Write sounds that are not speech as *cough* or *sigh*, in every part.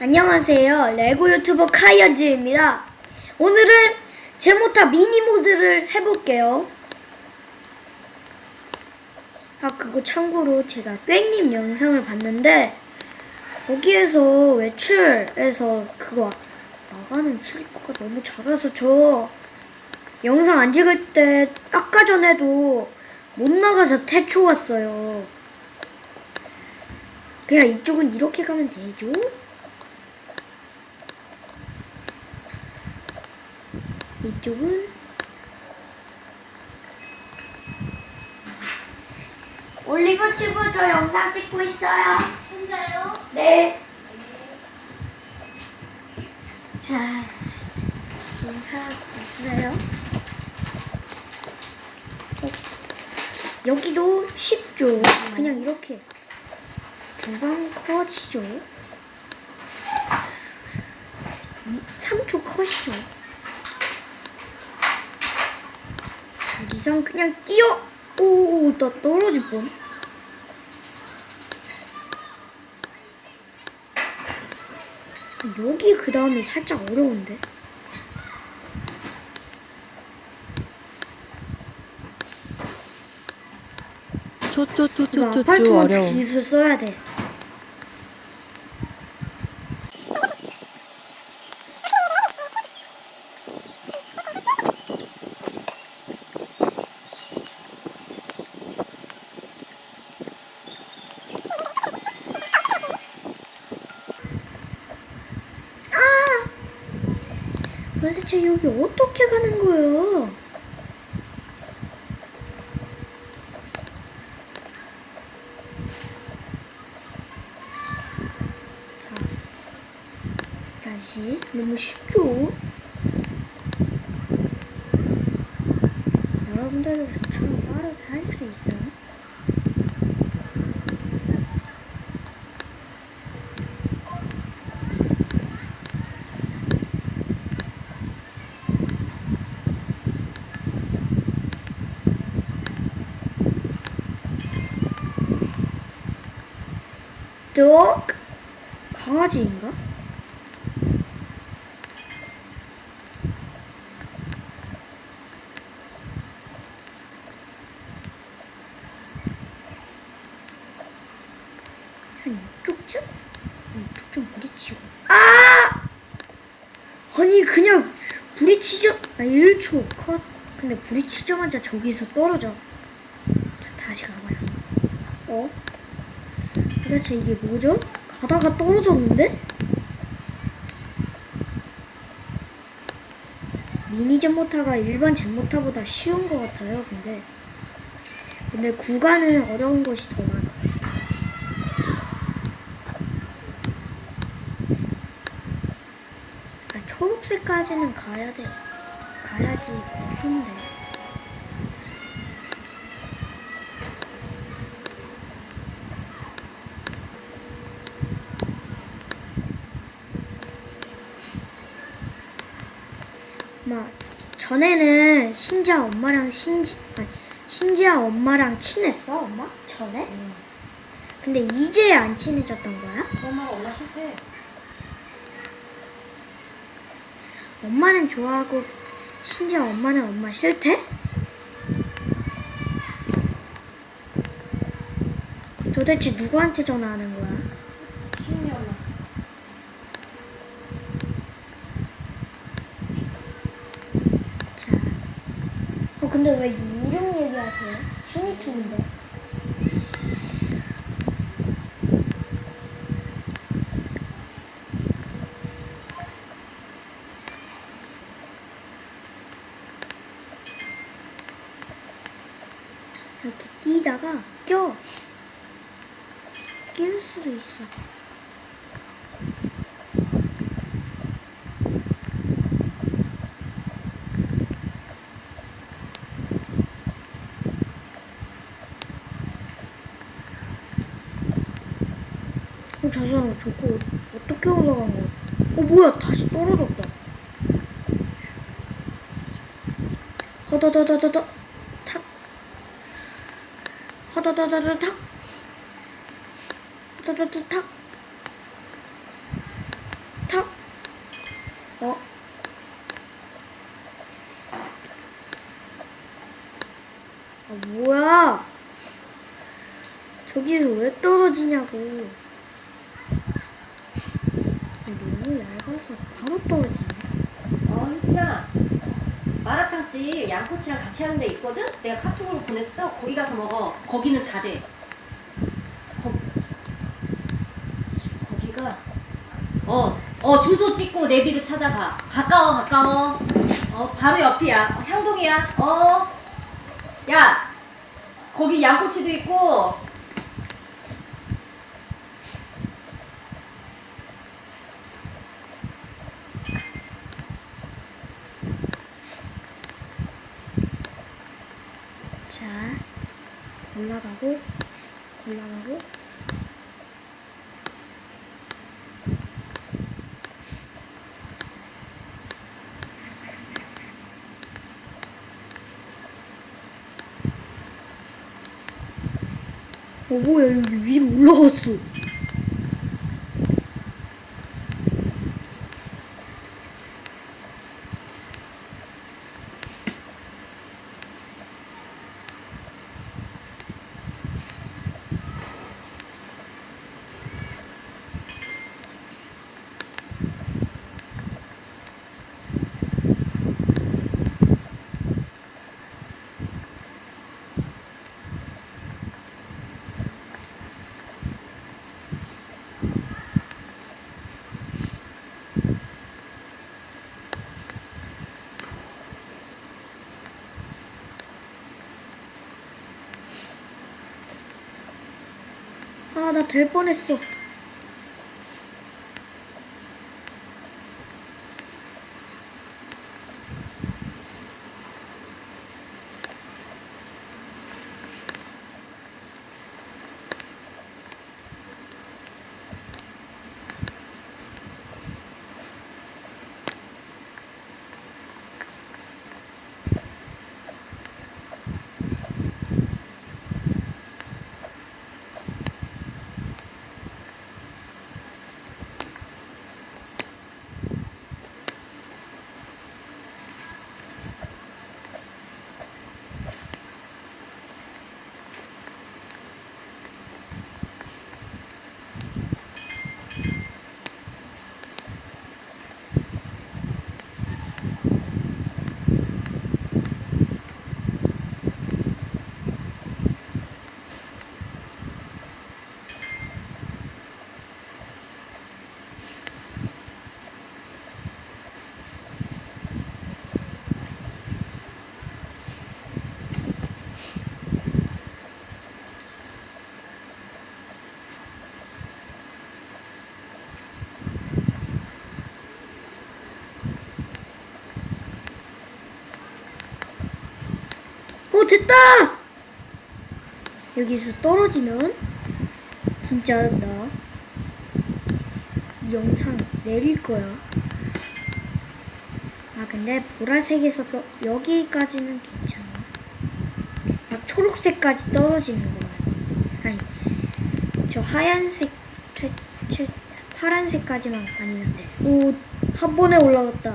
안녕하세요. 레고 유튜버 카이어즈입니다. 오늘은 제모타 미니 모드를 해볼게요. 아, 그거 참고로 제가 뺑님 영상을 봤는데, 거기에서 외출에서 그거 나가는 출입구가 너무 작아서 저 영상 안 찍을 때 아까 전에도 못 나가서 태초 왔어요. 그냥 이쪽은 이렇게 가면 되죠? 이쪽은 올리브 튜브 저 영상 찍고 있어요. 혼자요? 네. 자, 영상 있어요. 어, 여기도 쉽죠. 그냥 이렇게 두방 컷이죠. 이 3초 컷이죠. 이상 그냥 뛰어. 오, 나 떨어질 뻔. 여기 그 다음이 살짝 어려운데. 쪼쪼쪼쪼쪼 아파트먼트 어려워. 기술 써야 돼. 아! 여기 어떻게 가는 거예요? 자, 다시 너무 쉽죠? 여러분들도 저처럼 빠르게 할 수 있어요? 또 강아지인가? 아! 아니 그냥 부딪히자. 아 1초 컷. 근데 부딪히자마자 저기서 떨어져. 자 다시 가봐요. 어? 도대체 이게 뭐죠? 가다가 떨어졌는데? 미니 젠모타가 일반 젠모타보다 쉬운 것 같아요. 근데 근데 구간은 어려운 것이 더 많아. 아, 초록색까지는 가야 돼. 가야지 고소인데. 막 전에는 신지아 엄마랑 신지 아니 신지아 엄마랑 친했어 엄마 전에? 근데 이제 안 친해졌던 거야? 엄마가 엄마 싫대. 엄마는 좋아하고 신지아 엄마는 엄마 싫대? 도대체 누구한테 전화하는 거야? 시은이 엄마. 자, 어 근데 왜 이름 얘기하세요? 신이충인데. 이렇게 뛰다가 껴. 낄 수도 있어. 저거 어떻게 올라간 거야? 어 뭐야 다시 떨어졌다. 허다다다다다 탁 허다다다다 탁 허다다다 탁 탁. 어? 아, 뭐야? 저기서 왜 떨어지냐고. 바로 떨어지네. 어, 효진아. 마라탕집 양꼬치랑 같이 하는 데 있거든? 내가 카톡으로 보냈어. 거기 가서 먹어. 거기는 다 돼. 거, 거기가 어, 어 주소 찍고 내비로 찾아가. 가까워, 가까워. 어, 바로 옆이야. 어, 향동이야. 어. 야, 거기 양꼬치도 있고. 자, 올라가고, 올라가고. 어, 뭐야, 여기 위로 올라갔어. 아, 나 될 뻔했어. 됐다! 여기서 떨어지면, 진짜 나, 이 영상 내릴 거야. 아, 근데 보라색에서 또 여기까지는 괜찮아. 막 초록색까지 떨어지는 거야. 아니, 저 하얀색, 파란색까지만 아니면 돼. 오, 한 번에 올라갔다.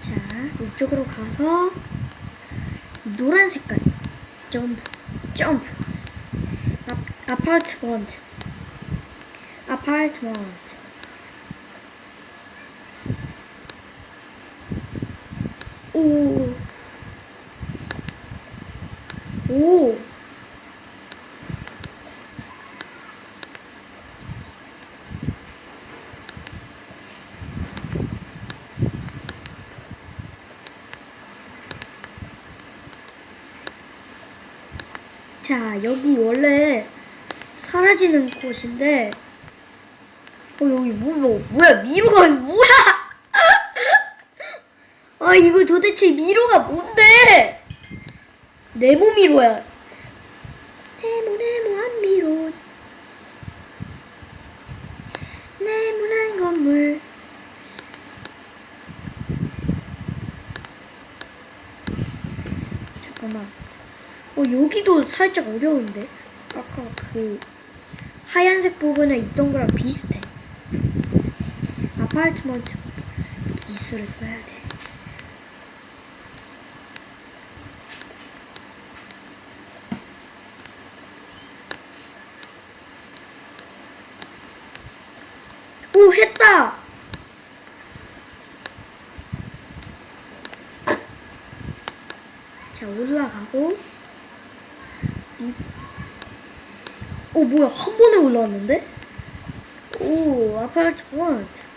자, 이쪽으로 가서 이 노란 색깔 점프, 점프. 아, 아파트먼트, 아파트먼트. 오, 오. 자, 여기 원래 사라지는 곳인데, 어, 여기 뭐, 뭐, 뭐야, 미로가 뭐야? *laughs* 아, 이거 도대체 미로가 뭔데? 네모 미로야. 네모, 네모한 미로. 네모난 건물. 잠깐만. 어, 여기도 살짝 어려운데? 아까 그 하얀색 부분에 있던 거랑 비슷해. 아파트먼트 기술을 써야 돼. 오, 했다! 자, 올라가고. 이- 오, 뭐야, 한 번에 올라왔는데? 오, 아파트먼트.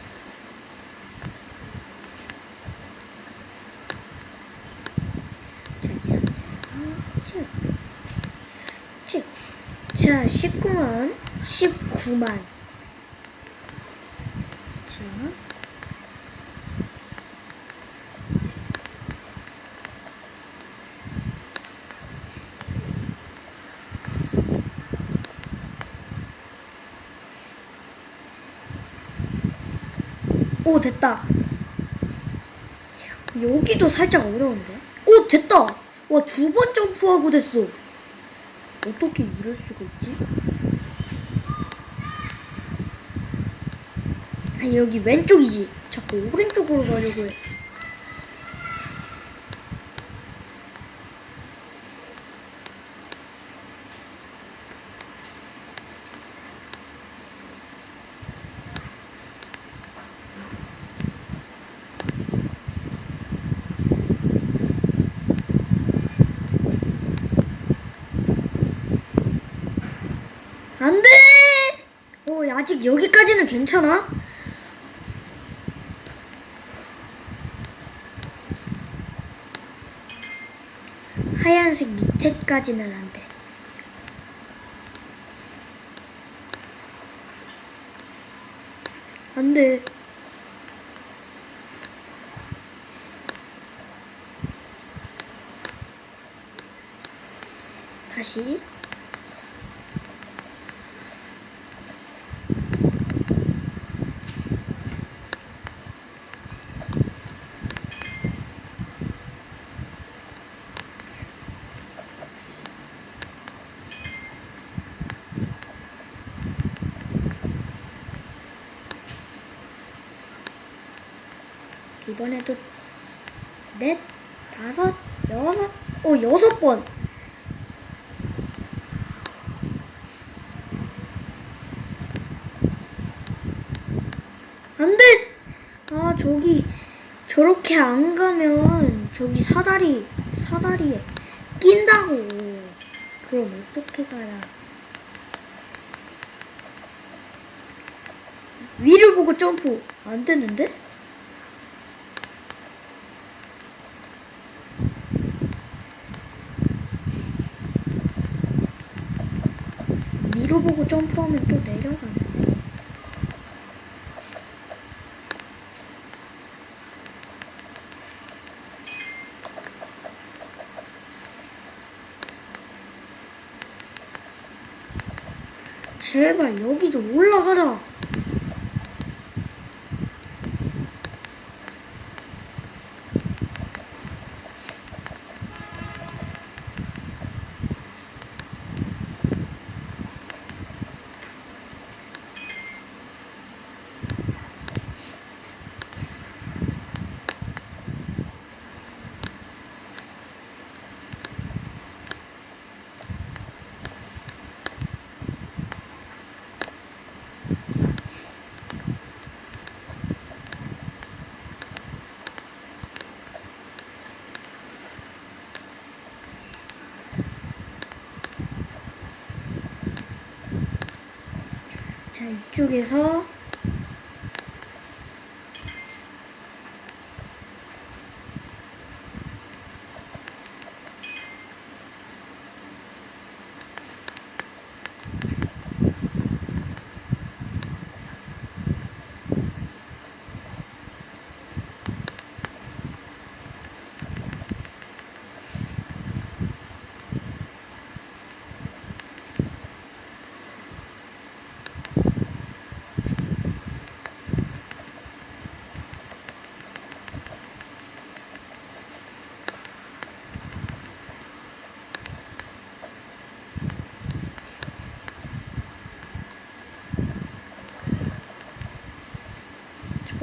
자, 19만, 19만. 자. 오, 됐다. 여기도 살짝 어려운데? 오, 됐다! 와, 두 번 점프하고 됐어. 어떻게 이럴 수가 있지? 아니, 여기 왼쪽이지. 자꾸 오른쪽으로 가려고 해. 안 돼! 어, 아직 여기까지는 괜찮아? 하얀색 밑에까지는 안 돼. 안 돼. 다시. 이번에도 넷, 다섯, 여섯, 오 여섯 번. 안 돼! 아, 저기, 저렇게 안 가면, 저기 사다리, 사다리에 낀다고. 그럼 어떻게 가야. 위를 보고 점프. 안 되는데? 위로 보고 점프하면 또 내려가는데. 제발 여기 좀 올라가자. 자, 이 쪽에서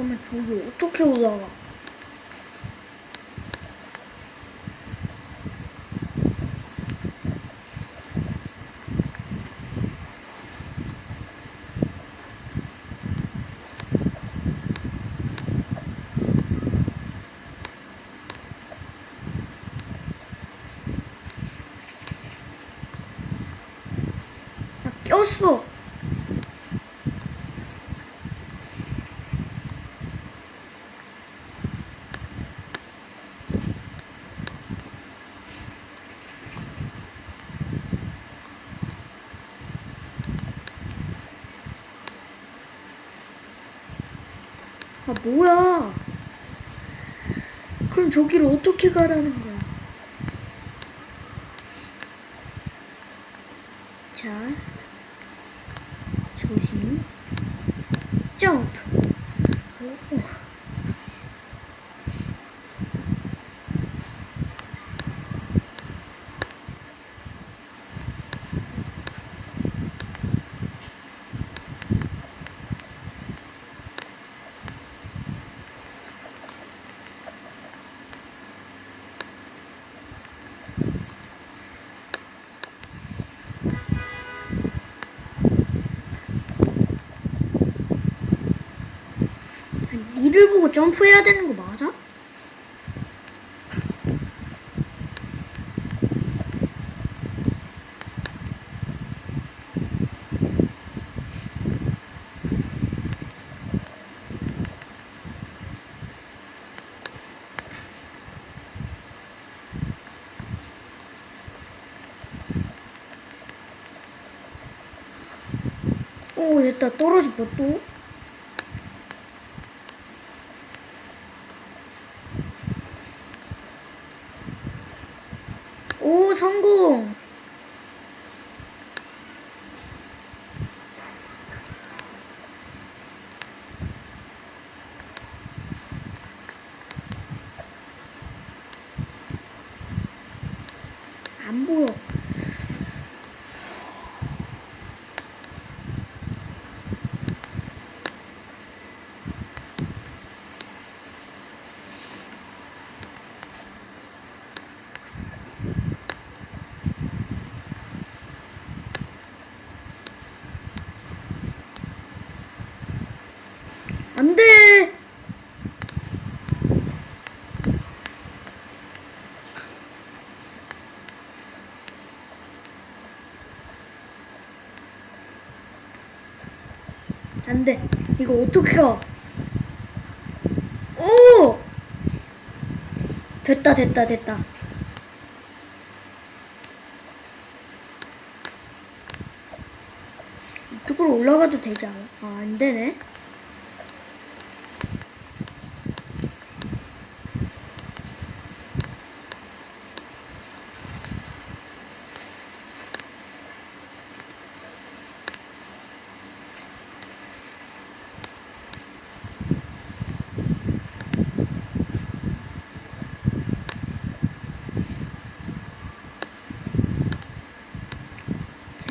잠깐만 저기 어떻게 올라가? 싸웠어. 아 뭐야? 그럼 저기를 어떻게 가라는 거야? 자, 조심히 점프. 오. 위를 보고 점프해야 되는 거 맞아? 오 됐다 떨어질 뻔 또. 오 성공. 안 보여. 안 돼! 안 돼. 이거 어떻게 가? 오! 됐다, 됐다, 됐다. 이쪽으로 올라가도 되지 않아? 아, 안 되네.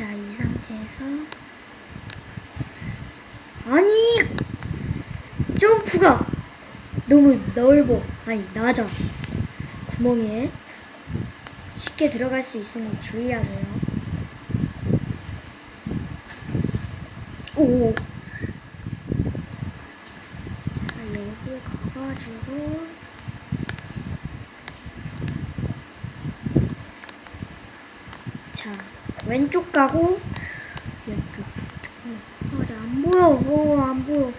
자, 이 상태에서. 아니! 점프가 너무 넓어. 아니 낮아. 구멍에 쉽게 들어갈 수 있으니 주의하세요. 오. 자 여기 가가지고 자 왼쪽 가고 왼쪽. 어, 아, 안 보여. 어, 안 보여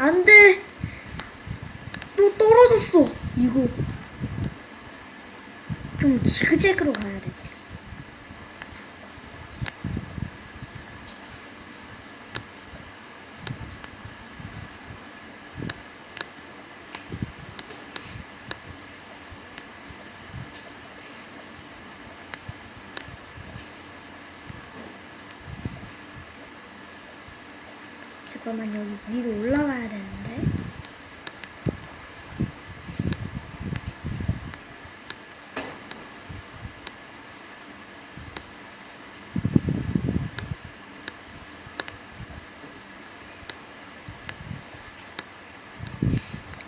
안 돼. 또 떨어졌어. 이거. 좀 지그재그로 가야 돼. 잠깐만 여기 위로 올라가야 되는데.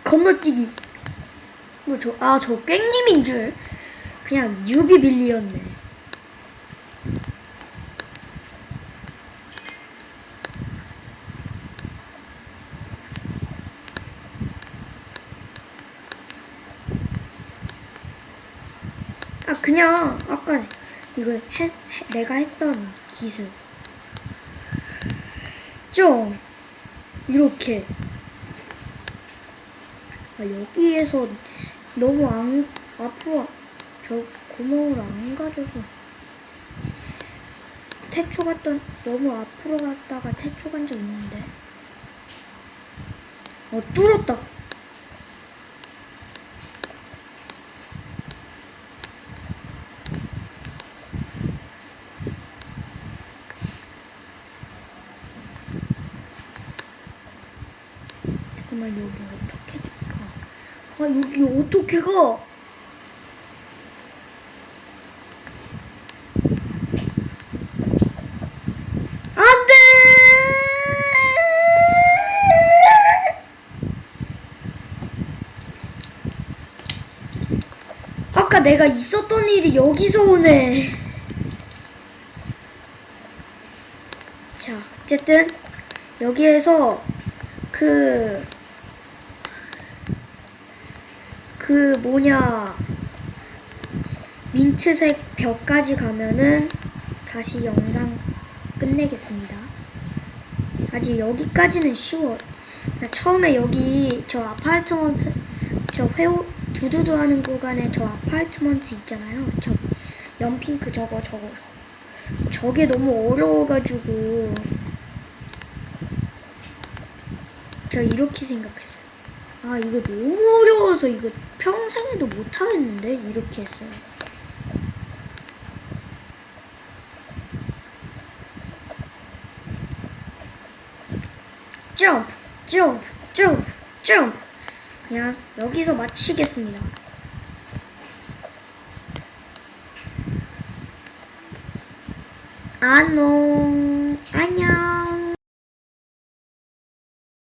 건너뛰기. 뭐 저, 아, 저 꽹님인 줄. 그냥 뉴비 빌리였네. 아, 그냥 아까 이거 해, 해- 내가 했던 기술. 좀 이렇게 아, 여기에서 너무 안 앞으로 벽 구멍을 안 가져서 태초 갔던 너무 앞으로 갔다가 태초 간 적 있는데 어 뚫었다 잠깐만 여기? 아 여기 어떻게 가? 아까 내가 있었던 일이 여기서 오네. 자, 어쨌든 여기에서 그, 그 뭐냐, 민트색 벽까지 가면은 다시 영상 끝내겠습니다. 아직 여기까지는 쉬워. 나 처음에 여기 저 아파트먼트, 저 회오, 두두두 하는 구간에 저 아파트먼트 있잖아요. 저 연핑크 저거 저거. 저게 너무 어려워가지고 저 이렇게 생각했어요. 아 이거 너무 어려워서 이거 평생에도 못하겠는데 이렇게 했어요. 점프, 점프, 점프, 점프. 그냥 여기서 마치겠습니다. 안녕.